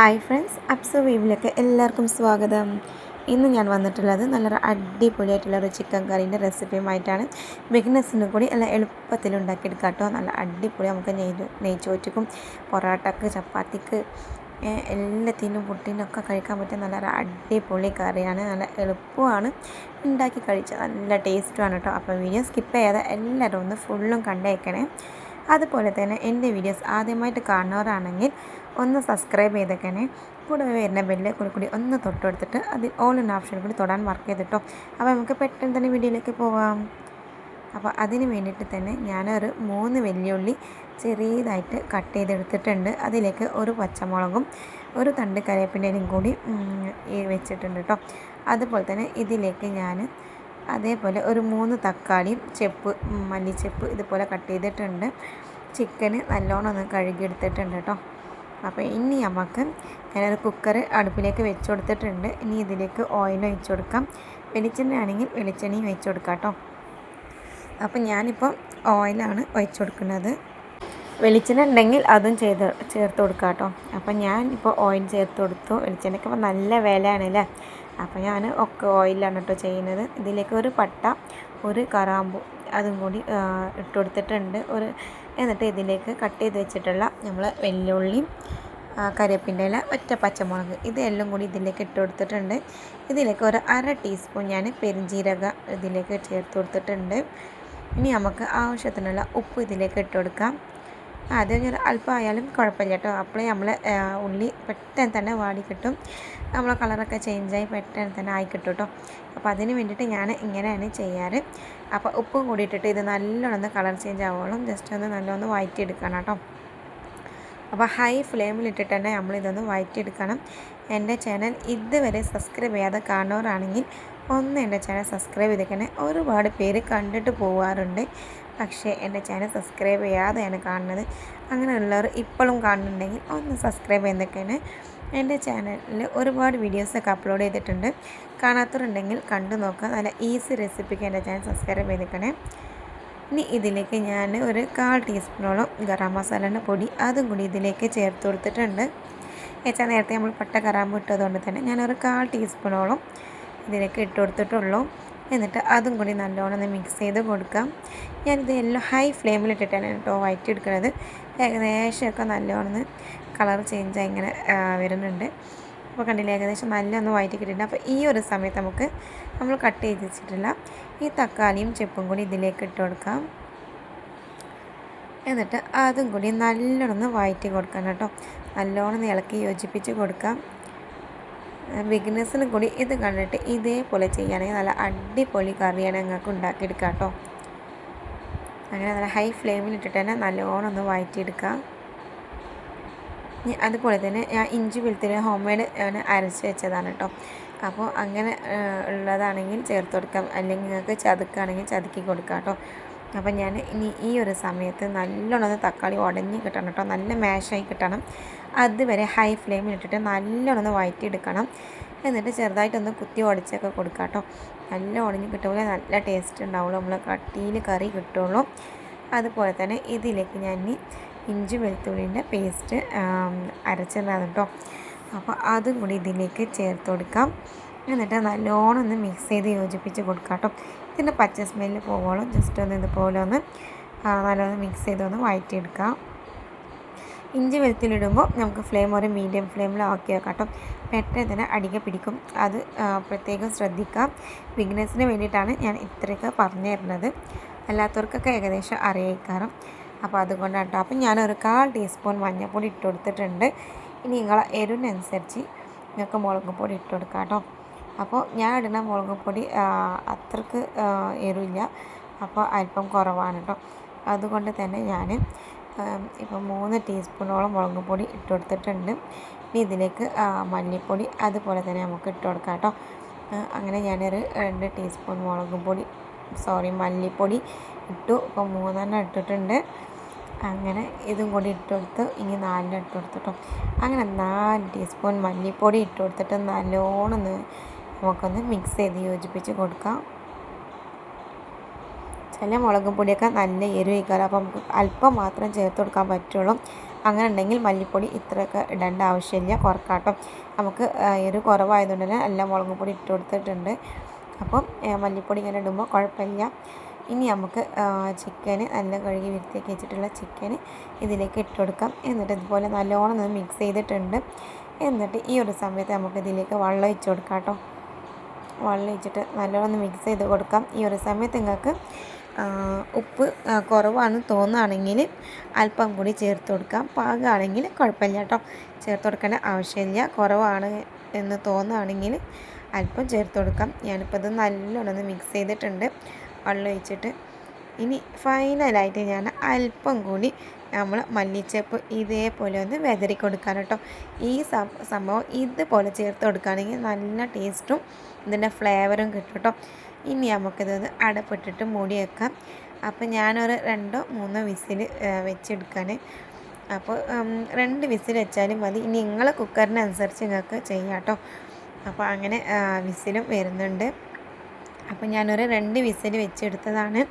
Hi friends അപ്സോ വീവിലേക്ക് എല്ലാവർക്കും സ്വാഗതം. ഇന്ന് ഞാൻ വന്നിട്ടുള്ളത് നല്ലൊരു അടിപൊളിയായിട്ടുള്ള ഒരു ചിക്കൻ കറീന്റെ റെസിപ്പിയുമായിട്ടാണ്. ബിഗിനേഴ്സിന് കൂടി നല്ല എളുപ്പത്തിൽ ഉണ്ടാക്കിയെടുക്കാം കേട്ടോ നല്ല അടിപൊളി നമുക്ക് നെയ് നെയ്ച്ചോറ്റക്കും പൊറോട്ടക്ക് ചപ്പാത്തിക്ക് എല്ലാത്തിനും പുട്ടിനൊക്കെ കഴിക്കാൻ പറ്റിയ നല്ലൊരു അടിപൊളി കറിയാണ്. നല്ല എളുപ്പമാണ് ഉണ്ടാക്കി കഴിച്ചാൽ നല്ല ടേസ്റ്റുമാണ് കേട്ടോ. അപ്പോൾ വീഡിയോ സ്കിപ്പ് ചെയ്യാതെ എല്ലാവരും ഒന്ന് ഫുള്ളും കണ്ടേക്കണേ. അതുപോലെ തന്നെ എന്റെ വീഡിയോസ് ആദ്യമായിട്ട് കാണുന്നവരാണെങ്കിൽ ഒന്ന് സബ്സ്ക്രൈബ് ചെയ്തേക്കണേ. കൂടെ വരുന്ന ബെല്ല് കൂടി കൂടി ഒന്ന് തൊട്ടെടുത്തിട്ട് അതിൽ ഓൾ ഇൻ ഓപ്ഷൻ കൂടി തൊടാൻ വർക്ക് ചെയ്തിട്ടോ. അപ്പോൾ നമുക്ക് പെട്ടെന്ന് തന്നെ വീഡിയോയിലേക്ക് പോവാം. അപ്പോൾ അതിന് വേണ്ടിയിട്ട് തന്നെ ഞാനൊരു മൂന്ന് വെല്ലുള്ളി ചെറിയതായിട്ട് കട്ട് ചെയ്തെടുത്തിട്ടുണ്ട്. അതിലേക്ക് ഒരു പച്ചമുളകും ഒരു തണ്ട് കറിവേപ്പിന്റെയും കൂടി വെച്ചിട്ടുണ്ട് കേട്ടോ അതുപോലെ തന്നെ ഇതിലേക്ക് ഞാൻ അതേപോലെ ഒരു മൂന്ന് തക്കാളിയും ചെപ്പ് മല്ലിച്ചെപ്പ് ഇതുപോലെ കട്ട് ചെയ്തിട്ടുണ്ട്. ചിക്കന് നല്ലോണം ഒന്ന് കഴുകിയെടുത്തിട്ടുണ്ട് കേട്ടോ. അപ്പോൾ ഇനി നമുക്ക് ഞാനൊരു കുക്കർ അടുപ്പിലേക്ക് വെച്ച് കൊടുത്തിട്ടുണ്ട്. ഇനി ഇതിലേക്ക് ഓയിൽ ഒഴിച്ച് കൊടുക്കാം. വെളിച്ചെണ്ണ ആണെങ്കിൽ വെളിച്ചെണ്ണയും വെച്ച് കൊടുക്കാം കേട്ടോ. അപ്പം ഞാനിപ്പോൾ ഓയിലാണ് ഒഴിച്ച് കൊടുക്കുന്നത്. വെളിച്ചെണ്ണ ഉണ്ടെങ്കിൽ അതും ചെയ്ത് ചേർത്ത് കൊടുക്കാം കേട്ടോ. അപ്പം ഞാൻ ഇപ്പോൾ ഓയിൽ ചേർത്ത് കൊടുത്തു. വെളിച്ചെണ്ണയ്ക്ക് ഇപ്പോൾ നല്ല വിലയാണല്ലേ? അപ്പോൾ ഞാൻ ഒക്കെ ഓയിലാണ് കേട്ടോ ചെയ്യുന്നത്. ഇതിലേക്ക് ഒരു പട്ട ഒരു കറാമ്പു അതും കൂടി ഇട്ട് കൊടുത്തിട്ടുണ്ട്. ഒരു എന്നിട്ട് ഇതിലേക്ക് കട്ട് ചെയ്ത് വെച്ചിട്ടുള്ള നമ്മൾ വെല്ലുള്ളി കറിവേപ്പിന്റെ ഇല ഒറ്റ പച്ചമുളക് ഇതെല്ലാം കൂടി ഇതിലേക്ക് ഇട്ട് കൊടുത്തിട്ടുണ്ട്. ഇതിലേക്ക് ഒരു അര ടീസ്പൂൺ ഞാൻ പെരുംജീരക ഇതിലേക്ക് ചേർത്ത് കൊടുത്തിട്ടുണ്ട്. ഇനി നമുക്ക് ആവശ്യത്തിനുള്ള ഉപ്പ് ഇതിലേക്ക് ഇട്ട് കൊടുക്കാം. ആദ്യം ഒരു അല്പമായാലും കുഴപ്പമില്ല കേട്ടോ. അപ്പോഴേ നമ്മൾ ഉള്ളി പെട്ടെന്ന് തന്നെ വാടി കിട്ടും. നമ്മളെ കളറൊക്കെ ചേഞ്ചായി പെട്ടെന്ന് തന്നെ ആയി കിട്ടും അപ്പോൾ അതിന് വേണ്ടിയിട്ട് ഞാൻ ഇങ്ങനെയാണ് ചെയ്യാറ്. അപ്പോൾ ഉപ്പും കൂടി ഇട്ടിട്ട് ഇത് നല്ലോണം കളർ ചേഞ്ച് ആവുകയുള്ളൂ ജസ്റ്റ് ഒന്ന് നല്ലോണം വഴറ്റിയെടുക്കണം കേട്ടോ. അപ്പോൾ ഹൈ ഫ്ലെയിമിലിട്ടിട്ട് തന്നെ നമ്മളിതൊന്ന് വഴറ്റിയെടുക്കണം എന്റെ ചാനൽ ഇതുവരെ സബ്സ്ക്രൈബ് ചെയ്യാതെ കാണുന്നവരാണെങ്കിൽ ഒന്ന് എന്റെ ചാനൽ സബ്സ്ക്രൈബ് ചെയ്തേക്കണേ. ഒരുപാട് പേര് കണ്ടിട്ട് പോവാറുണ്ട്. പക്ഷേ എന്റെ ചാനൽ സബ്സ്ക്രൈബ് ചെയ്യാതെയാണ് കാണുന്നത്. അങ്ങനെയുള്ളവർ ഇപ്പോഴും കാണുന്നുണ്ടെങ്കിൽ ഒന്ന് സബ്സ്ക്രൈബ് ചെയ്തേക്കണേ. എന്റെ ചാനലിൽ ഒരുപാട് വീഡിയോസൊക്കെ അപ്ലോഡ് ചെയ്തിട്ടുണ്ട്. കാണാത്തവരുണ്ടെങ്കിൽ കണ്ടു നോക്കുക. നല്ല ഈസി റെസിപ്പിക്ക് എന്റെ ചാനൽ സബ്സ്ക്രൈബ് ചെയ്തിക്കണേ. ഇനി ഇതിലേക്ക് ഞാൻ ഒരു കാൽ ടീസ്പൂണോളം ഗരം മസാലയുടെ പൊടി അതും കൂടി ഇതിലേക്ക് ചേർത്ത് കൊടുത്തിട്ടുണ്ട്. വെച്ചാൽ നേരത്തെ നമ്മൾ പട്ട കറാമ്പ് ഇട്ടതുകൊണ്ട് തന്നെ ഞാനൊരു കാൽ ടീസ്പൂണോളം ഇതിലേക്ക് ഇട്ട് കൊടുത്തിട്ടുള്ളൂ. എന്നിട്ട് അതും കൂടി നല്ലോണം ഒന്ന് മിക്സ് ചെയ്ത് കൊടുക്കാം. ഞാനിത് എല്ലാം ഹൈ ഫ്ലെയിമിലിട്ടിട്ടാണ് കേട്ടോ വയറ്റി എടുക്കുന്നത് ഏകദേശമൊക്കെ നല്ലോണം കളർ ചേഞ്ചായി ഇങ്ങനെ വരുന്നുണ്ട്. അപ്പോൾ കണ്ടില്ലേ ഏകദേശം നല്ല ഒന്ന് വയറ്റി കിട്ടിയിട്ടുണ്ട്. അപ്പോൾ ഈ ഒരു സമയത്ത് നമുക്ക് നമ്മൾ കട്ട് ചെയ്ത് വെച്ചിട്ടുള്ള ഈ തക്കാളിയും ചെപ്പും കൂടി ഇതിലേക്ക് ഇട്ട് കൊടുക്കാം. എന്നിട്ട് അതും കൂടി നല്ലോണം വയറ്റി കൊടുക്കാം കേട്ടോ. നല്ലോണം ഇളക്കി യോജിപ്പിച്ച് കൊടുക്കാം. ബിഗിനേഴ്സിനും കൂടി ഇത് കണ്ടിട്ട് ഇതേപോലെ ചെയ്യുകയാണെങ്കിൽ നല്ല അടിപൊളി കറിയാണ് ഞങ്ങൾക്ക് ഉണ്ടാക്കിയെടുക്കാം കേട്ടോ. അങ്ങനെ നല്ല ഹൈ ഫ്ലെയിമിൽ ഇട്ടിട്ട് തന്നെ നല്ലോണം ഒന്ന് വഴറ്റിയെടുക്കാം ഇനി അതുപോലെ തന്നെ ഞാൻ ഇഞ്ചി വെളുത്തുള്ളി ഹോം മെയ്ഡ് ഞാൻ അരച്ച് വെച്ചതാണ് കേട്ടോ. അപ്പോൾ അങ്ങനെ ഉള്ളതാണെങ്കിൽ ചേർത്ത് കൊടുക്കാം. അല്ലെങ്കിൽ നിങ്ങൾക്ക് ചതുക്കുകയാണെങ്കിൽ ചതുക്കി കൊടുക്കാം കേട്ടോ. അപ്പോൾ ഞാൻ ഇനി ഈ ഒരു സമയത്ത് നല്ലോണം തക്കാളി ഉടഞ്ഞ് കിട്ടണം കേട്ടോ. നല്ല മാഷായി കിട്ടണം. അതുവരെ ഹൈ ഫ്ലെയിമിൽ ഇട്ടിട്ട് നല്ലോണം എടുക്കണം എന്നിട്ട് ചെറുതായിട്ടൊന്ന് കുത്തി ഉടച്ചൊക്കെ കൊടുക്കാം കേട്ടോ. നല്ല ഉടഞ്ഞ് കിട്ടുമ്പോൾ നല്ല ടേസ്റ്റ് ഉണ്ടാവുള്ളൂ. നമ്മൾ കട്ടിയിൽ കറി കിട്ടുള്ളൂ. അതുപോലെ തന്നെ ഇതിലേക്ക് ഞാൻ ഇഞ്ചി വെളുത്തുള്ളിന്റെ പേസ്റ്റ് അരച്ചതാണ് കേട്ടോ അപ്പോൾ അതും കൂടി ഇതിലേക്ക് ചേർത്ത് കൊടുക്കാം. എന്നിട്ട് നല്ലോണം ഒന്ന് മിക്സ് ചെയ്ത് യോജിപ്പിച്ച് കൊടുക്കാം കേട്ടോ ഇതിന്റെ പച്ച സ്മെല്ല് പോകോളും ജസ്റ്റ് ഒന്ന് ഇതുപോലെ ഒന്ന് നല്ലോണം മിക്സ് ചെയ്ത് ഒന്ന് വഴറ്റിയെടുക്കാം. ഇഞ്ചി വെളുത്തിലിടുമ്പോൾ നമുക്ക് ഫ്ലെയിം ഒരു മീഡിയം ഫ്ലെയിമിൽ ആക്കി വെക്കാം കേട്ടോ പെട്ടെന്ന് തന്നെ അടികെ പിടിക്കും. അത് പ്രത്യേകം ശ്രദ്ധിക്കാം. ബിഗിനേഴ്സിന് വേണ്ടിയിട്ടാണ് ഞാൻ ഇത്രയൊക്കെ പറഞ്ഞു തരുന്നത്. അല്ലാത്തവർക്കൊക്കെ ഏകദേശം അറിയിക്കാറും അപ്പോൾ അതുകൊണ്ടാണ് കേട്ടോ അപ്പം ഞാനൊരു കാൽ ടീസ്പൂൺ മഞ്ഞൾപ്പൊടി ഇട്ട് കൊടുത്തിട്ടുണ്ട് ഇനി നിങ്ങളെ എരിവിനനുസരിച്ച് നിങ്ങൾക്ക് മുളക് പൊടി ഇട്ട് കൊടുക്കാം കേട്ടോ അപ്പോൾ ഞാൻ ഇടുന്ന മുളക് പൊടി അത്രയ്ക്ക് എരിവില്ല. അപ്പോൾ അല്പം കുറവാണ് കേട്ടോ. അതുകൊണ്ട് തന്നെ ഞാൻ ഇപ്പോൾ മൂന്ന് ടീസ്പൂണോളം മുളക് പൊടി ഇട്ട് കൊടുത്തിട്ടുണ്ട് ഇനി ഇതിലേക്ക് മല്ലിപ്പൊടി അതുപോലെ തന്നെ നമുക്ക് ഇട്ട് കൊടുക്കാം കേട്ടോ അങ്ങനെ ഞാനൊരു രണ്ട് ടീസ്പൂൺ മുളക് പൊടി സോറി മല്ലിപ്പൊടി ഇട്ടു. ഇപ്പോൾ മൂന്നെണ്ണം ഇട്ടിട്ടുണ്ട്. അങ്ങനെ ഇതും കൂടി ഇട്ട് കൊടുത്ത് ഇനി നാലിനും ഇട്ട് കൊടുത്തിട്ടോ. അങ്ങനെ നാല് ടീസ്പൂൺ മല്ലിപ്പൊടി ഇട്ട് കൊടുത്തിട്ട് നല്ലോണം നമുക്കൊന്ന് മിക്സ് ചെയ്ത് യോജിപ്പിച്ച് കൊടുക്കാം. ചില മുളക് പൊടിയൊക്കെ നല്ല എരിവിക്കാറ് അപ്പം അപ്പോൾ നമുക്ക് അല്പം മാത്രം ചേർത്ത് കൊടുക്കാൻ പറ്റുള്ളൂ. അങ്ങനെ ഉണ്ടെങ്കിൽ മല്ലിപ്പൊടി ഇത്രയൊക്കെ ഇടേണ്ട ആവശ്യമില്ല. കുറക്കാട്ടോ. നമുക്ക് എരിവ് കുറവായതുകൊണ്ട് തന്നെ എല്ലാം മുളക് പൊടി ഇട്ട് കൊടുത്തിട്ടുണ്ട്. അപ്പം മല്ലിപ്പൊടി ഇങ്ങനെ ഇടുമ്പോൾ കുഴപ്പമില്ല. ഇനി നമുക്ക് ചിക്കന് നല്ല കഴുകി വൃത്തിയാക്കി വെച്ചിട്ടുള്ള ചിക്കന് ഇതിലേക്ക് ഇട്ട് കൊടുക്കാം എന്നിട്ട് ഇതുപോലെ നല്ലോണം ഒന്ന് മിക്സ് ചെയ്തിട്ടുണ്ട്. എന്നിട്ട് ഈ ഒരു സമയത്ത് നമുക്ക് ഇതിലേക്ക് വെള്ളം ഒഴിച്ച് കൊടുക്കാം കേട്ടോ. വെള്ളം ഒഴിച്ചിട്ട് നല്ലോണം മിക്സ് ചെയ്ത് കൊടുക്കാം. ഈ ഒരു സമയത്ത് നിങ്ങൾക്ക് ഉപ്പ് കുറവാണ് തോന്നുകയാണെങ്കിൽ അല്പം കൂടി ചേർത്ത് കൊടുക്കാം. പാകമാണെങ്കിൽ കുഴപ്പമില്ല കേട്ടോ. ചേർത്ത് കൊടുക്കേണ്ട ആവശ്യമില്ല. കുറവാണ് എന്ന് തോന്നുകയാണെങ്കിൽ അല്പം ചേർത്ത് കൊടുക്കാം. ഞാനിപ്പോൾ ഇത് നല്ലോണം മിക്സ് ചെയ്തിട്ടുണ്ട്. വെള്ളം ഒഴിച്ചിട്ട് ഇനി ഫൈനലായിട്ട് ഞാൻ അല്പം കൂടി നമ്മൾ മല്ലിച്ചപ്പ് ഇതേപോലെ ഒന്ന് വെതറി കൊടുക്കാൻ കേട്ടോ. ഈ സംഭവം ഇതുപോലെ ചേർത്ത് കൊടുക്കുകയാണെങ്കിൽ നല്ല ടേസ്റ്റും ഇതിന്റെ ഫ്ലേവറും കിട്ടും കേട്ടോ. ഇനി നമുക്കിതൊന്ന് അടപ്പിട്ടിട്ട് മൂടി വെക്കാം. അപ്പോൾ ഞാനൊരു രണ്ടോ മൂന്നോ വിസിൽ വെച്ചെടുക്കാൻ അപ്പോൾ രണ്ട് വിസിൽ വെച്ചാലും മതി. ഇനി നിങ്ങളെ കുക്കറിനനുസരിച്ച് നിങ്ങൾക്ക് ചെയ്യാം കേട്ടോ. അപ്പോൾ അങ്ങനെ വിസിലും വരുന്നുണ്ട്. അപ്പോൾ ഞാനൊരു രണ്ട് വിസിൽ വെച്ചെടുത്തതാണ്.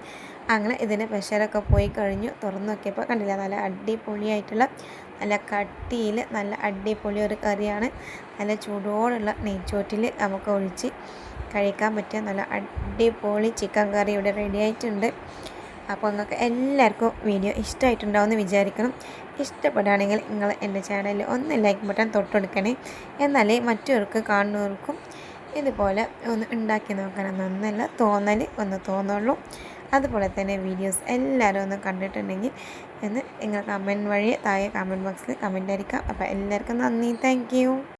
അങ്ങനെ ഇതിന് പ്രഷറൊക്കെ പോയി കഴിഞ്ഞു. തുറന്നു നോക്കിയപ്പോൾ കണ്ടില്ല നല്ല അടിപൊളിയായിട്ടുള്ള നല്ല കട്ടിയിൽ നല്ല അടിപൊളി ഒരു കറിയാണ്. നല്ല ചൂടോടുള്ള നെയ്ച്ചോറ്റിൽ നമുക്ക് ഒഴിച്ച് കഴിക്കാൻ പറ്റിയ നല്ല അടിപൊളി ചിക്കൻ കറി ഇവിടെ റെഡി ആയിട്ടുണ്ട്. അപ്പോൾ നിങ്ങൾക്ക് എല്ലാവർക്കും വീഡിയോ ഇഷ്ടമായിട്ടുണ്ടാവുമെന്ന് വിചാരിക്കണം. ഇഷ്ടപ്പെടുകയാണെങ്കിൽ നിങ്ങൾ എന്റെ ചാനലിൽ ഒന്ന് ലൈക്ക് ബട്ടൺ തൊട്ടെടുക്കണേ. എന്നാലേ മറ്റവർക്ക് കാണുന്നവർക്കും ഇതുപോലെ ഒന്ന് ഉണ്ടാക്കി നോക്കണം. എന്നൊന്നല്ല തോന്നൽ ഒന്ന് തോന്നുള്ളൂ. അതുപോലെ തന്നെ വീഡിയോസ് എല്ലാവരും ഒന്ന് കണ്ടിട്ടുണ്ടെങ്കിൽ എന്ന് നിങ്ങൾ കമന്റ് വഴി താഴെ കമന്റ് ബോക്സിൽ കമന്റ് അടിക്കാം അപ്പോൾ എല്ലാവർക്കും നന്ദി. താങ്ക്